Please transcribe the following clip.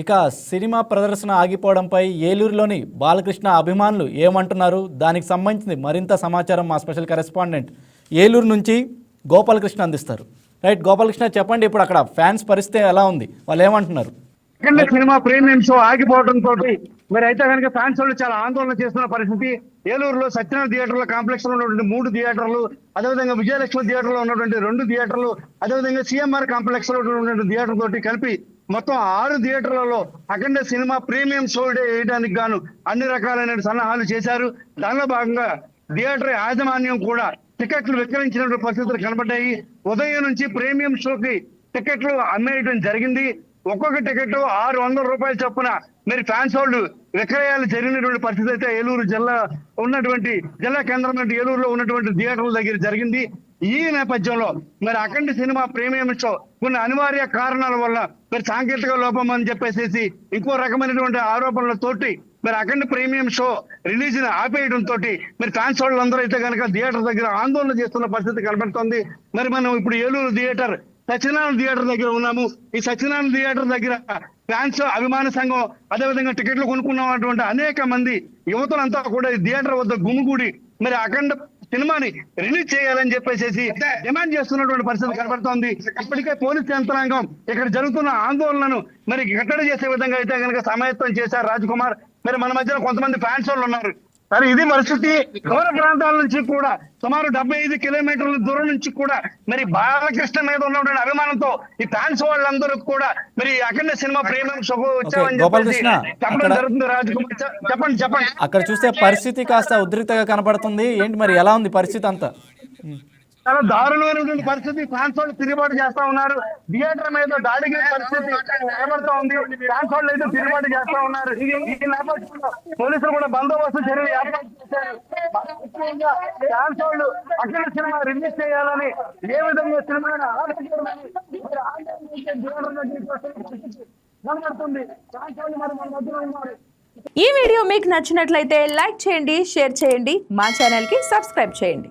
ఇక సినిమా ప్రదర్శన ఆగిపోవడంపై ఏలూరులోని బాలకృష్ణ అభిమానులు ఏమంటున్నారు? దానికి సంబంధించి మరింత సమాచారం మా స్పెషల్ కరెస్పాండెంట్ ఏలూరు నుంచి గోపాలకృష్ణ అందిస్తారు. రైట్ గోపాలకృష్ణ చెప్పండి ఇప్పుడు అక్కడ ఫ్యాన్స్ పరిస్థితి ఎలా ఉంది? వాళ్ళు ఏమంటున్నారు? సినిమా ప్రీమియం షో ఆగిపోవడంతో మరి అయితే కనుక ఫ్యాన్స్ వాళ్ళు చాలా ఆందోళన చేస్తున్న పరిస్థితి. ఏలూరులో సత్యనారాయణ థియేటర్ల కాంప్లెక్స్లో ఉన్నటువంటి మూడు థియేటర్లు అదేవిధంగా విజయలక్ష్మి థియేటర్లో ఉన్నటువంటి రెండు థియేటర్లు అదేవిధంగా సిఎంఆర్ కాంప్లెక్స్లో ఉన్నటువంటి థియేటర్ తోటి కలిపి మొత్తం ఆరు థియేటర్లలో Akhanda cinema premium show day వేయడానికి గాను అన్ని రకాలైన సన్నాహాలు చేశారు. దానిలో భాగంగా థియేటర్ యాజమాన్యం కూడా టికెట్లు విక్రయించినటువంటి పరిస్థితులు కనబడ్డాయి. ఉదయం నుంచి ప్రీమియం షోకి టికెట్లు అమ్మేయడం జరిగింది. ఒక్కొక్క టికెట్ ఆరు వందల రూపాయల చొప్పున మరి ఫ్యాన్స్ వాళ్ళు విక్రయాలు జరిగినటువంటి పరిస్థితి అయితే ఏలూరు జిల్లా ఉన్నటువంటి జిల్లా కేంద్రం ఏలూరులో ఉన్నటువంటి థియేటర్ల దగ్గర జరిగింది. ఈ నేపథ్యంలో మరి అఖండ సినిమా ప్రీమియం షో కొన్ని అనివార్య కారణాల వల్ల మరి సాంకేతిక లోపం అని చెప్పేసి ఇంకో రకమైనటువంటి ఆరోపణలతోటి మరి అఖండ ప్రీమియం షో రిలీజ్ని ఆపేయడం తోటి మరి ఫ్యాన్స్ వాళ్ళందరూ అయితే కనుక థియేటర్ దగ్గర ఆందోళన చేస్తున్న పరిస్థితి కనబడుతోంది. మరి మనం ఇప్పుడు ఏలూరు థియేటర్ సత్యనారాయణ థియేటర్ దగ్గర ఉన్నాము. ఈ సత్యనారాయణ థియేటర్ దగ్గర ఫ్యాన్స్ అభిమాన సంఘం అదేవిధంగా టికెట్లు కొనుక్కున్నటువంటి అనేక మంది యువతలంతా కూడా ఈ థియేటర్ వద్ద గుమిగూడి మరి అఖండ సినిమాని రిలీజ్ చేయాలని చెప్పేసి డిమాండ్ చేస్తున్నటువంటి పరిస్థితి కనబడుతోంది. ఇప్పటికే పోలీస్ యంత్రాంగం ఇక్కడ జరుగుతున్న ఆందోళనను మరి కట్టడి చేసే విధంగా అయితే కనుక సమాయత్తం చేశారు రాజ్ కుమార్. మరి మన మధ్యన కొంతమంది ఫ్యాన్స్ వాళ్ళు ఉన్నారు. సరే ఇది పరిస్థితి దూర ప్రాంతాల నుంచి కూడా సుమారు డెబ్బై ఐదు కిలోమీటర్ల దూరం నుంచి కూడా మరి బాలకృష్ణ మీద ఉన్నటువంటి అభిమానంతో ఈ ఫ్యాన్స్ వాళ్ళందరూ కూడా మరి అఖండ సినిమా ప్రేమ గోపాలకృష్ణ, చెప్పడం జరుగుతుంది. రాజ్ కుమార్ చె- చెప్పండి చెప్పండి. అక్కడ చూస్తే పరిస్థితి కాస్త ఉద్రిక్తగా కనబడుతుంది. ఏంటి మరి ఎలా ఉంది పరిస్థితి అంతా. చాలా దారుణమైనటువంటి పరిస్థితి. ఫ్యాన్స్ వాళ్ళు తిరుగుబాటు చేస్తా ఉన్నారు. థియేటర్ మీద దాడికి పరిస్థితి కనబడతా ఉంది. ఫ్యాన్స్ వాళ్ళు అయితే తిరుగుబాటు చేస్తా ఉన్నారు. ఈ నేపథ్యంలో పోలీసులు కూడా బందోబస్తు చర్యలు ఏర్పాటు చేశారు. ముఖ్యంగా ఫ్యాన్స్ వాళ్ళు అఖిల సినిమా రిలీజ్ చేయాలని ఏ విధంగా సినిమాని కనబడుతుంది. ఫ్యాన్స్ వాళ్ళు మరి మన మధ్యలో ఉన్నారు. ఈ వీడియో మీకు నచ్చినట్లయితే లైక్ చేయండి షేర్ చేయండి మా ఛానల్కి సబ్స్క్రైబ్ చేయండి.